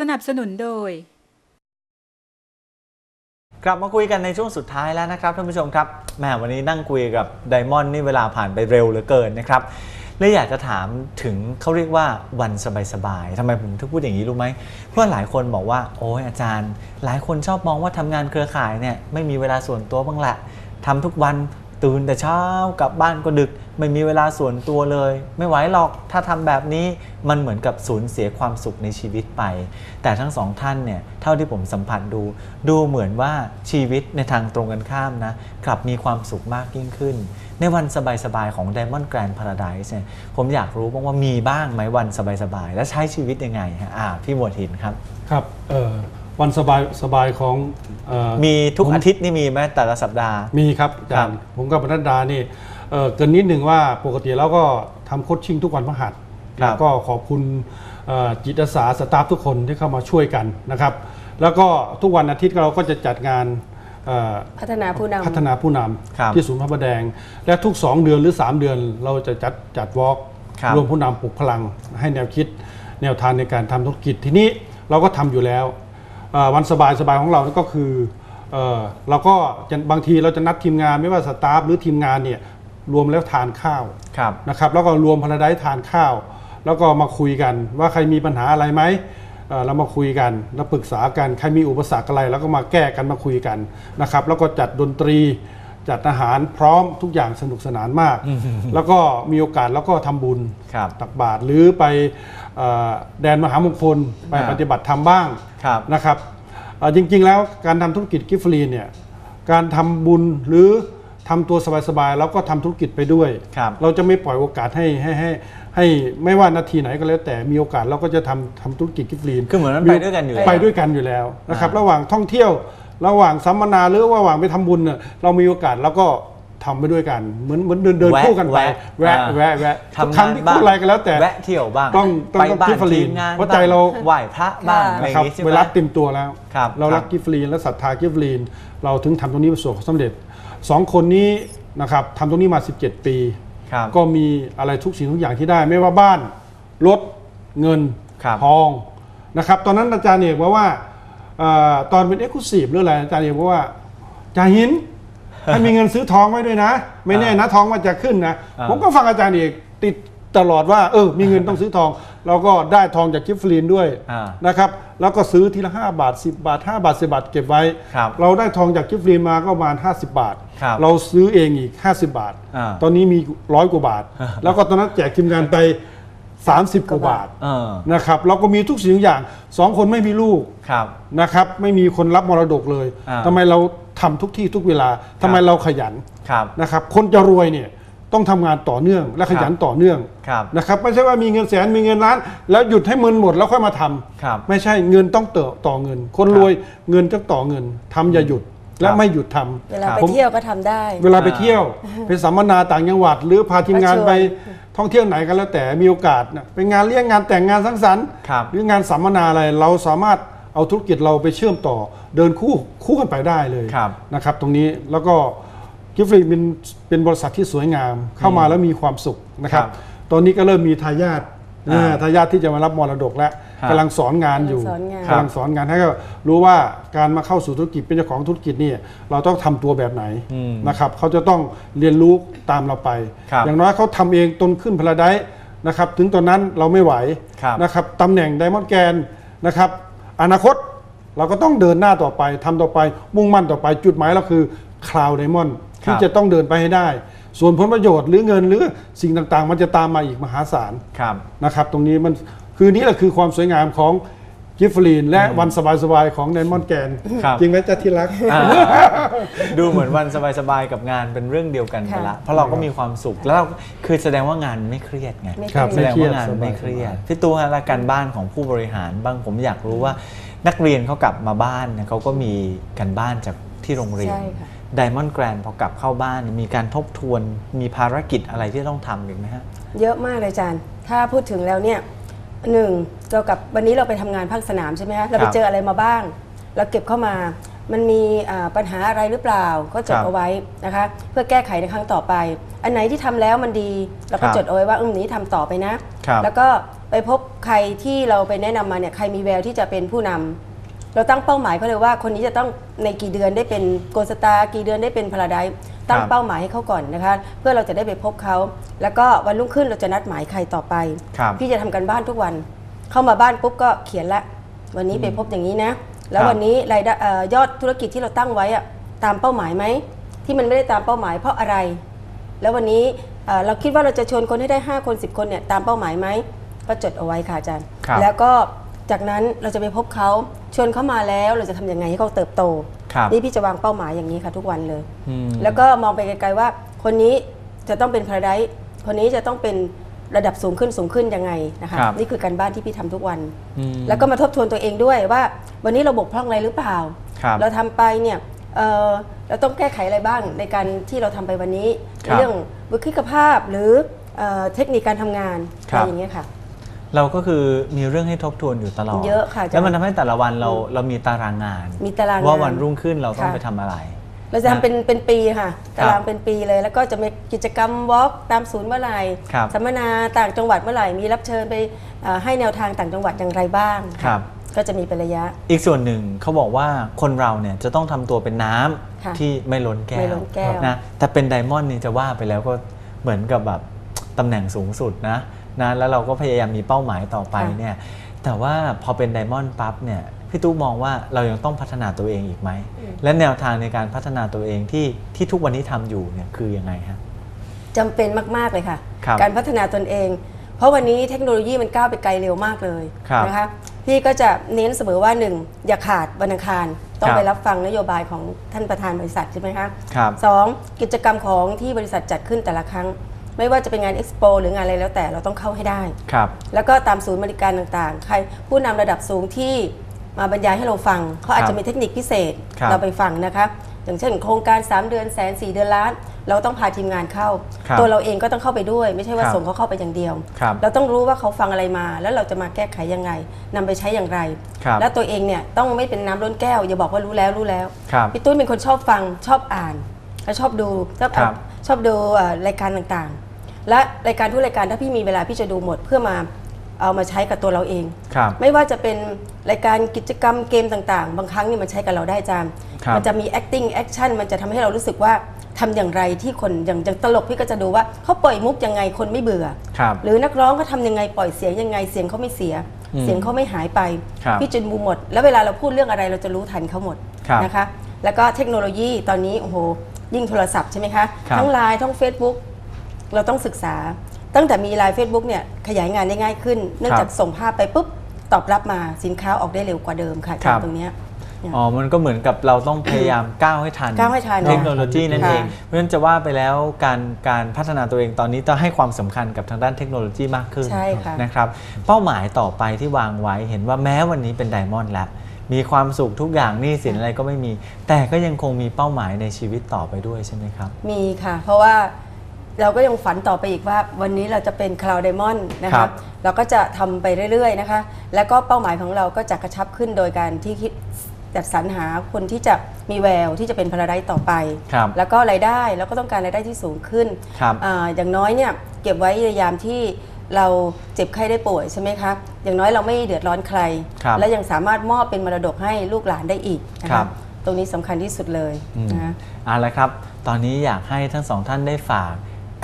สนับสนุนโดย กลับมาคุยกันในช่วงสุดท้ายแล้วนะครับท่านผู้ชมครับแหมวันนี้นั่งคุยกับไดมอนด์นี่เวลาผ่านไปเร็วเหลือเกินนะครับเลยอยากจะถามถึงเขาเรียกว่าวันสบายๆทำไมผมถึงพูดอย่างนี้รู้ไหม เพราะหลายคนบอกว่า โอ้ยอาจารย์ หลายคนชอบมองว่าทำงานเครือข่ายเนี่ยไม่มีเวลาส่วนตัวบ้างแหละทำทุกวันตื่นแต่เช้ากลับบ้านก็ดึก ไม่มีเวลาส่วนตัวเลย ไม่ไหวหรอกถ้าทำแบบนี้มันเหมือนกับสูญเสียความสุขในชีวิตไป แต่ทั้งสองท่านเนี่ยเท่าที่ผมสัมผัสดู ดูเหมือนว่าชีวิตในทางตรงกันข้ามนะกลับมีความสุขมากยิ่งขึ้น ในวันสบายๆของ Diamond Grand Paradise เนี่ยผมอยากรู้บ้างว่ามีบ้างไหมวันสบายๆและใช้ชีวิตยังไงฮะอ่าพี่หมวดหินครับครับเอ่อวันสบายสบายของเอ่อมีทุกผมอาทิตย์นี่มีไหมแต่ละสัปดาห์มีครับอาจารย์ผมกับปนัดดานี่ เอ่อเกินนิดหนึ่งว่าปกติแล้วก็ทำโคชชิ่งทุกวันพฤหัสครับแล้วก็ขอบคุณเอ่อจิตอาสาสตาฟทุกคนที่เข้ามาช่วยกันนะครับ แล้วก็ทุกวันอาทิตย์เราก็จะจัดงานเอ่อ พัฒนาผู้นำ พัฒนาผู้นครับำที่ศูนย์พระประแดง และทุก 2 เดือนหรือ 3 เดือนเราจะจัดจัดวอล์กครับ รวมผู้นำปลุกพลัง ให้แนวคิดแนวทางในการทำธุรกิจทีนี้เราก็ทำอยู่แล้วเอ่อวันสบายสบายของเราก็คือเอ่อเราก็จะบางทีเราจะนัดทีมงานไม่ว่าสตาฟหรือทีมงานเนี่ย รวมแล้วทานข้าวครับนะครับ แล้วก็รวมพาราไดทานข้าว แล้วก็มาคุยกัน ว่าใครมีปัญหาอะไรไหมเอ่อเรามาคุยกันแล้วปรึกษากันใครมีอุปสรรคอะไร แล้วก็มาแก้กันมาคุยกันนะครับ แล้วก็จัดดนตรีจัดอาหารพร้อมทุกอย่างสนุกสนานมาก แล้วก็มีโอกาสแล้วก็ทำบุญครับตักบาตรหรือไปเอ่อแดนมหามงคลไปอ่าปฏิบัติธรรมบ้างครับนะครับเอ่อจริงๆแล้วการทำธุรกิจกิฟต์ฟรีเนี่ยการทำบุญหรือ ทำตัวสบายๆแล้วก็ทำธุรกิจไปด้วยครับเราจะไม่ปล่อยโอกาสให้ให้ให้ให้ไม่ว่านาทีไหนก็แล้วแต่มีโอกาสเราก็จะทำทำธุรกิจกิฟต์ฟรีคือเหมือนมันไปด้วยกันอยู่แล้วไปด้วยกันอยู่แล้วนะครับอ่าระหว่างท่องเที่ยว ระหว่างสัมมนาหรือระหว่างไปทำบุญเนี่ยเรามีโอกาสแล้วก็ทำไปด้วยกันเหมือนเหมือนเดินเดินแวะคู่กันไปแวะแวะอ่าแวะแวะทำทุกครั้งที่บ้างคู่อะไรก็แล้วแต่แวะเที่ยวบ้างต้องต้องไปบ้านกิฟต์ฟรีทีมงานเพราะใจเราไหว้พระบ้างค่ะอะไรอนะย่าครับงนี้ใช่ไหมเวลาเต็มตัวแล้วครับเรารักครับกิฟต์ฟรีและศรัทธากิฟต์ฟรีเราถึงทำตรงนี้ประสบความสำเร็จ สองคนนี้นะครับทำตรงนี้มา 17 ปี ครับก็มีอะไรทุกสิ่งทุกอย่างที่ได้ไม่ว่าบ้านรถเงินครับทองนะครับตอนนั้นอาจารย์เอกบอกว่าเอ่อตอนเป็นเอ็กซ์คลูซีฟหรืออะไรอาจารย์เอกบอกว่าจ่าหินให้มีเงินซื้อทองไว้ด้วยนะ ไม่แน่นะทองมันจะขึ้นนะอ่าผมก็ฟังอาจารย์เอกติด ตลอดว่าเออมีเงินต้องซื้อทอง เราก็ได้ทองจากกิฟต์ฟรีนด้วยอ่านะครับแล้วก็ซื้อทีละ 5 บาท 10 บาท 5 บาท 10 บาทเก็บไว้ ครับเราได้ทองจากกิฟต์ฟรีนมาก็ประมาณ 50 บาท ครับเราซื้อเองอีก 50 บาท อ่า ตอนนี้มีร้อยกว่าบาท แล้วก็ตอนนั้นแจกทีมงานไป 30 กว่าบาทเออนะครับเราก็มีทุกสิ่งทุกอย่างสองคนไม่มีลูก ครับ นะครับไม่มีคนรับมรดกเลยอ่า ทำไมเราทำทุกที่ทุกเวลาทำไมเราขยันครับ นะครับ คนจะรวยเนี่ย ต้องทำงานต่อเนื่อง และขยันต่อเนื่องครับนะครับไม่ใช่ว่ามีเงินแสนมีเงินล้าน แล้วหยุดให้เงินหมดแล้วค่อยมาทำครับไม่ใช่เงินต้องเติต่อเงิน คนครับรวยเงินต้องต่อเงินทำอย่าหยุดและครับไม่หยุดทำเวลาครับไปผมเที่ยวก็ทำได้ เวลาไปเที่ยวไปสัมมนาต่างจังหวัด หรือพาทีมงานก็ชวนไปท่องเที่ยวไหนก็แล้วแต่มีโอกาสนะไปงานเลี้ยงงานแต่งงานสังสรรค์ครับหรืองานสัมมนาอะไรเราสามารถเอาธุรกิจเราไปเชื่อมต่อ เดินคู่คู่กันไปได้เลยครับนะครับ ตรงนี้แล้วก็ กิฟฟรีเป็นเป็นบริษัทที่สวยงาม เข้ามาแล้วมีความสุขนะครับ ครับตอนนี้ก็เริ่มมีทายาทอ่าอ่าทายาทที่จะมารับมรดกแล้วครับกำลังสอนงานอยู่กำลังสอนงาน กำลังสอนงานให้ก็รู้ว่าการมาเข้าสู่ธุรกิจเป็นเจ้าของธุรกิจเนี่ยเราต้องทำตัวแบบไหนอืมนะครับเขาจะต้องเรียนรู้ตามเราไป ครับอย่างน้อยเขาทำเองตนขึ้นพลาไดนะครับถึงตอนนั้นเราไม่ไหวครับ นะครับตำแหน่งไดมอนด์แกนนะครับอนาคตเราก็ต้องเดินหน้าต่อไปทำต่อไปมุ่งมั่นต่อไปจุดหมายเราคือคลาวไดมอนด์ครับ ที่จะต้องเดินไปให้ได้ ส่วนผลประโยชน์หรือเงินหรือสิ่งต่างๆ มันจะตามมาอีกมหาศาลครับนะครับ ตรงนี้มันคือนี่แหละคือความสวยงามของกิฟฟลีนและวันสบายๆของไดมอนด์แกนครับจริงไหมจ๊ะที่รักอ่าดูเหมือนวันสบายๆกับงานเป็นเรื่องเดียวกันไปละค่ะเพราะเราก็มีความสุขแล้วเราคือแสดงว่างานไม่เครียดไงไม่ครับเคแสรียดดงว่างานไม่ไม่เคเครีรียยดดพี่ตู้ฮะและการบ้านของผู้บริหารบ้างผมอยากรู้ว่า นักเรียนเขากลับมาบ้านเนี่ยเขาก็มีกันบ้านจากที่โรงเรียนใช่ค่ะไดมอนด์แกรนพอกลับเข้าบ้านมีการทบทวนมีภารกิจอะไรที่ต้องทำอีกไหมฮะ เยอะมากเลยอาจารย์ ถ้าพูดถึงแล้วเนี่ยหนึ่งเกี่ยวกับวันนี้เราไปทำงานภาคสนามใช่ไหมคะเราไปครับเจออะไรมาบ้าง เราเก็บเข้ามา มันมีอ่าปัญหาอะไรหรือเปล่า ก็จคดรับเอาไว้นะคะ เพื่อแก้ไขในครั้งต่อไป อันไหนที่ทำแล้วมันดีเราก็ครับจดเอาไว้ว่าอืมนี้ทำต่อไปนะครับแล้วก็ไปพบใครที่เราไปแนะนำมาเนี่ยใครมีแววที่จะเป็นผู้นำ เราตั้งเป้าหมายเขาเลยว่าคนนี้จะต้องในกี่เดือนได้เป็นโกสตาร์กี่เดือนได้เป็นพาราไดตั้งครับเป้าหมายให้เขาก่อนนะคะ เพื่อเราจะได้ไปพบเขา แล้วก็วันรุ่งขึ้นเราจะนัดหมายใครต่อไปครับพี่จะทำกันบ้านทุกวัน เข้ามาบ้านปุ๊บก็เขียนละ วันนี้ไปพบอย่างนี้นะ แล้วครับวันนี้รายได้เอ่อยอดธุรกิจที่เราตั้งไว้อะตามเป้าหมายไหมที่มันไม่ได้ตามเป้าหมายเพราะอะไร แล้ววันนี้เอ่อเราคิดว่าเราจะชวนคนให้ได้ 5 คน 10 คนเนี่ยตามเป้าหมายไหมก็จดเอาไว้ค่ะอาจารย์ครับแล้วก็จากนั้นเราจะไปพบเขา ชวนเขามาแล้วเราจะทำยังไงให้เขาเติบโต ครับนี่พี่จะวางเป้าหมายอย่างนี้ค่ะทุกวันเลย อืม แล้วก็มองไปไกลๆว่า คนนี้จะต้องเป็นพาราไดคนนี้จะต้องเป็นระดับสูงขึ้นสูงขึ้นยังไงนะคะครับ นี่คือการบ้านที่พี่ทำทุกวัน อืมแล้วก็มาทบทวนตัวเองด้วยว่า วันนี้เราบกพร่องอะไรหรือเปล่า ครับเราทำไปเนี่ยเอ่อเราต้องแก้ไขอะไรบ้างในการที่เราทำไปวันนี้ครับเรื่องบุคลิกภาพหรือเอ่อเทคนิคการทำงานคอะรับไรอย่างเงี้ยค่ะ เราก็คือมีเรื่องให้ทบทวนอยู่ตลอดเยอะค่ะอาจารย์แล้วมันทำให้แต่ละวันเราเรามีตารางงาน มีตารางงานว่าวันรุ่งขึ้นเราต้องค่ะไปทำอะไร เราจะทำเป็นเป็นปีค่ะครับตารางเป็นปีเลย แล้วก็จะมีกิจกรรมวอล์กตามศูนย์เมื่อไหร่ครับสัมมนาต่างจังหวัดเมื่อไหร่ มีรับเชิญไปเอ่อให้แนวทางต่างจังหวัดอย่างไรบ้างครับก็จะมีเป็นระยะ อีกส่วนหนึ่งเขาบอกว่าคนเราเนี่ยจะต้องทำตัวเป็นน้ำค่ะที่ไม่ล้นแก้ไม่วล้นแก้วนะแต่เป็นไดมอนด์นี่จะว่าไปแล้วก็เหมือนกับแบบตำแหน่งสูงสุดนะ นะแล้วเราก็พยายามมีเป้าหมายต่อไปเนี่ยแต่ว่าพอเป็นไดมอนด์ปั๊บเนี่ยพี่ตู้มองว่าเรายังต้องพัฒนาตัวเองอีกไหม และแนวทางในการพัฒนาตัวเองที่ที่ทุกวันนี้ทำอยู่เนี่ยคือยังไงฮะจำเป็นมาก ๆ เลยค่ะครับการพัฒนาตนเอง เพราะวันนี้เทคโนโลยีมันก้าวไปไกลเร็วมากเลยครับนะคะพี่ก็จะเน้นเสมอว่า1อย่าขาดวันอังคาร ต้องครับไปรับฟังนโยบายของท่านประธานบริษัทใช่ไหมคะครับสองกิจกรรมของที่บริษัทจัดขึ้นแต่ละครั้ง ไม่ว่าจะเป็นงานเอ็กซ์โปหรืองานอะไรแล้วแต่เราต้องเข้าให้ได้ครับแล้วก็ตามศูนย์บริการต่างๆ ใครผู้นำระดับสูงที่มาบรรยายให้เราฟังเขาอาจครับจะมีเทคนิคพิเศษครับเราไปฟังนะคะอย่างเช่น โครงการ 3 เดือนแสนสี่เดือนล้าน เราต้องพาทีมงานเข้าครับตัวเราเองก็ต้องเข้าไปด้วย ไม่ใช่ว่าครับส่งเขาเข้าไปอย่างเดียวครับเราต้องรู้ว่าเขาฟังอะไรมา แล้วเราจะมาแก้ไขยังไงนำไปใช้อย่างไรครับและตัวเองเนี่ยต้องไม่เป็นน้ำล้นแก้ว อย่าบอกว่ารู้แล้วรู้แล้วครับพี่ตุ้ยเป็นคนชอบฟังชอบอ่านและชอบดูชอบอ่านครับชอบดูเอ่อรายการต่างๆ และรายการทุกรายการถ้าพี่มีเวลาพี่จะดูหมดเพื่อมาเอามาใช้กับตัวเราเอง ครับ ไม่ว่าจะเป็นรายการกิจกรรมเกมต่างๆ บางครั้งนี่มันใช้กับเราได้จามครับ มัจะมี acting action มันจะทำให้เรารู้สึกว่าทำอย่างไรที่คนอย่างอย่างตลกพี่ก็จะดูว่าเขาปล่อยมุกยังไงคนไม่เบื่อ ครับ หรือนักร้องเขาทำยังไงปล่อยเสียงยังไงเสียงเขาไม่เสีย อืมเสียงเขาไม่หายไป ครับ พี่จุนบูหมด แล้วเวลาเราพูดเรื่องอะไรเราจะรู้ทันเขาหมดครับนะคะ แล้วก็เทคโนโลยีตอนนี้โอ้โหยิ่งโทรศัพท์ใช่ไหมคะ ครับทั้งไลน์ทั้ง Facebook เราต้องศึกษา ตั้งแต่มีไลน์ Facebook เนี่ยขยายงานได้ง่ายขึ้น เนื่องจากส่งภาพไปปุ๊บตอบรับมาสินค้าออกได้เร็วกว่าเดิมค่ะครับตรงเนี้ย อ๋อ มันก็เหมือนกับเราต้องพยายาม ก้าวให้ทันก้าวให้ทันเทคโนโลยีนั่นค่ะเองเพราะฉะนั้นจะว่าไปแล้วการการพัฒนาตัวเองตอนนี้ต้องให้ความสำคัญกับทางด้านเทคโนโลยีมากขึ้นใช่ค่ะ นะครับ เป้าหมายต่อไปที่วางไว้เห็นว่าแม้วันนี้เป็นไดมอนด์แล้ว มีความสุขทุกอย่างหนี่สินอะไรก็ไม่มี แต่ก็ยังคงมีเป้าหมายในชีวิตต่อไปด้วยใช่ไหมครับ มีค่ะ เพราะว่า เราก็ยังฝันต่อไปอีกว่าวันนี้เราจะเป็นคลาวไดมอนด์นะครัคะบ เราก็จะทำไปเรื่อยๆนะคะ แล้วก็เป้าหมายของเราก็จะกระชับขึ้นโดยการที่คิดจัดสรรหาคนที่จะมีแววที่จะเป็นพาราไดต่อไป ครับแล้วก็รายได้เราก็ต้องการรายได้ที่สูงขึ้น ครับอาอย่างน้อยเนี่ยเก็บไว้ในยามที่เราเจ็บไข้ได้ป่วยใช่ไหมคะอย่างน้อยเราไม่เดือดร้อนใคร ครับและยังสามารถมอบเป็นมรดกให้ลูกหลานได้อีกนะครัคะบ ตรงนี้สำคัญที่สุดเลยอืมนะคะ เอาละครับ ตอนนี้อยากให้ทั้งสองท่านได้ฝาก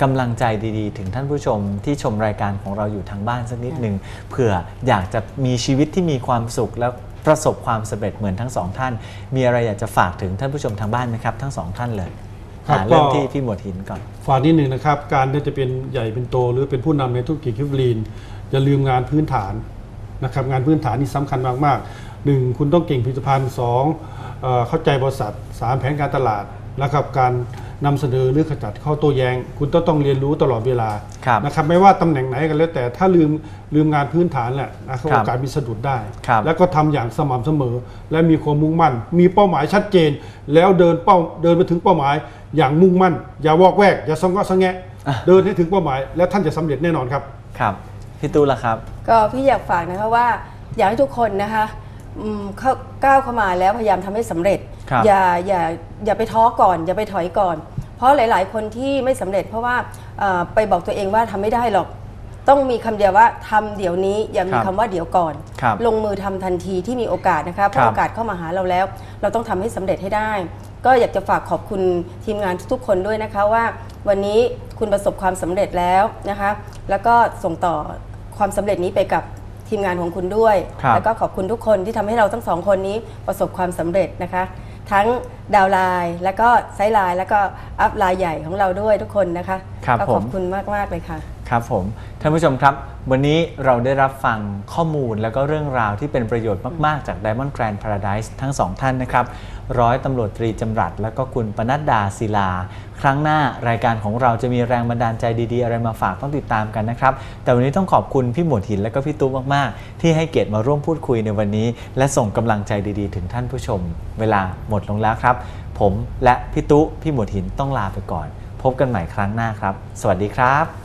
กำลังใจดีๆ ถึงท่านผู้ชมที่ชมรายการของเราอยู่ทางบ้านสักนิดหนึ่งเผื่ออยากจะมีชีวิตที่มีความสุขและประสบความสำเร็จเหมือนทั้งสองท่าน มีอะไรอยากจะฝากถึงท่านผู้ชมทางบ้านไหมครับ ทั้งสองท่านเลยครับอ่าเริ่มก็ ที่พี่หมวดหินก่อน ฝากนิดหนึ่งนะครับ การที่จะเป็นใหญ่เป็นโต หรือเป็นผู้นำในธุรกิจคิฟลีนอย่าลืมงานพื้นฐานนะครับงานพื้นฐานนี่สำคัญมากๆหนึ่งคุณต้องเก่งผลิตภัณฑ์สองเอ่อเข้าใจบริษัทสามแผนการตลาด แล้วครับการนำเสนอหรือขจัดข้อโต้แย้ง คุณต้องต้องเรียนรู้ตลอดเวลาครับนะครับไม่ว่าตำแหน่งไหนกันแล้วแต่ถ้าลืมลืมงานพื้นฐานแหละนะครับครับโอกาสมีสะดุดได้ครับแล้วก็ทำอย่างสม่ำเสมอ และมีความมุ่งมั่น มีเป้าหมายชัดเจน แล้วเดินเป้าเดินไปถึงเป้าหมายอย่างมุ่งมั่น อย่าวอกแวก อย่าสงเงาะสงแงะอะเดินให้ถึงเป้าหมาย และท่านจะสำเร็จแน่นอนครับครับพี่ตู้ละครับ ก็พี่อยากฝากนะคะว่าอยากให้ทุกคนนะคะอืมเข้าก้าวเข้ามาแล้วพยายามทำให้สำเร็จครับ อย่าอย่าอย่าไปท้อก่อนอย่าไปถอยก่อน เพราะหลาย ๆ คนที่ไม่สำเร็จ เพราะว่าเอ่อไปบอกตัวเองว่าทำไม่ได้หรอก ต้องมีคำเดียวว่าทำเดี๋ยวนี้อย่ามีครับคำว่าเดี๋ยวก่อนครับลงมือทำทันทีที่มีโอกาสนะคะเพครัราะบโอกาสเข้ามาหาเราแล้ว เราต้องทำให้สำเร็จให้ได้ ก็อยากจะฝากขอบคุณทีมงานทุกๆคนด้วยนะคะว่า วันนี้คุณประสบความสำเร็จแล้วนะคะแล้วก็ส่งต่อความสำเร็จนี้ไปกับทีมงานของคุณด้วยครับแล้วก็ขอบคุณทุกคนที่ทำให้เราทั้งสองคนนี้ประสบความสำเร็จนะคะ ทั้งดาวน์ไลน์แล้วก็ไซด์ไลน์แล้วก็อัพไลน์ใหญ่ของเราด้วยทุกคนนะคะครับก็ขอบผม คุณมาก ๆ เลยค่ะ ครับผมท่านผู้ชมครับ วันนี้เราได้รับฟังข้อมูลแล้วก็เรื่องราวที่เป็นประโยชน์มาก ๆ จาก Diamond Grand Paradise ทั้งสองท่านนะครับ ร้อยตำรวจตรีจำรัด แล้วก็คุณปนัดดาศิลา ครั้งหน้ารายการของเราจะมีแรงบันดาลใจดี ๆ อะไรมาฝากต้องติดตามกันนะครับ แต่วันนี้ต้องขอบคุณพี่หมวดหินและก็พี่ตุ๊กมาก ๆ ที่ให้เกียรติมาร่วมพูดคุยในวันนี้ และส่งกำลังใจดีๆ ถึงท่านผู้ชม เวลาหมดลงแล้วครับ ผมและพี่ตุ๊พี่หมวดหินต้องลาไปก่อน พบกันใหม่ครั้งหน้าครับ สวัสดีครับ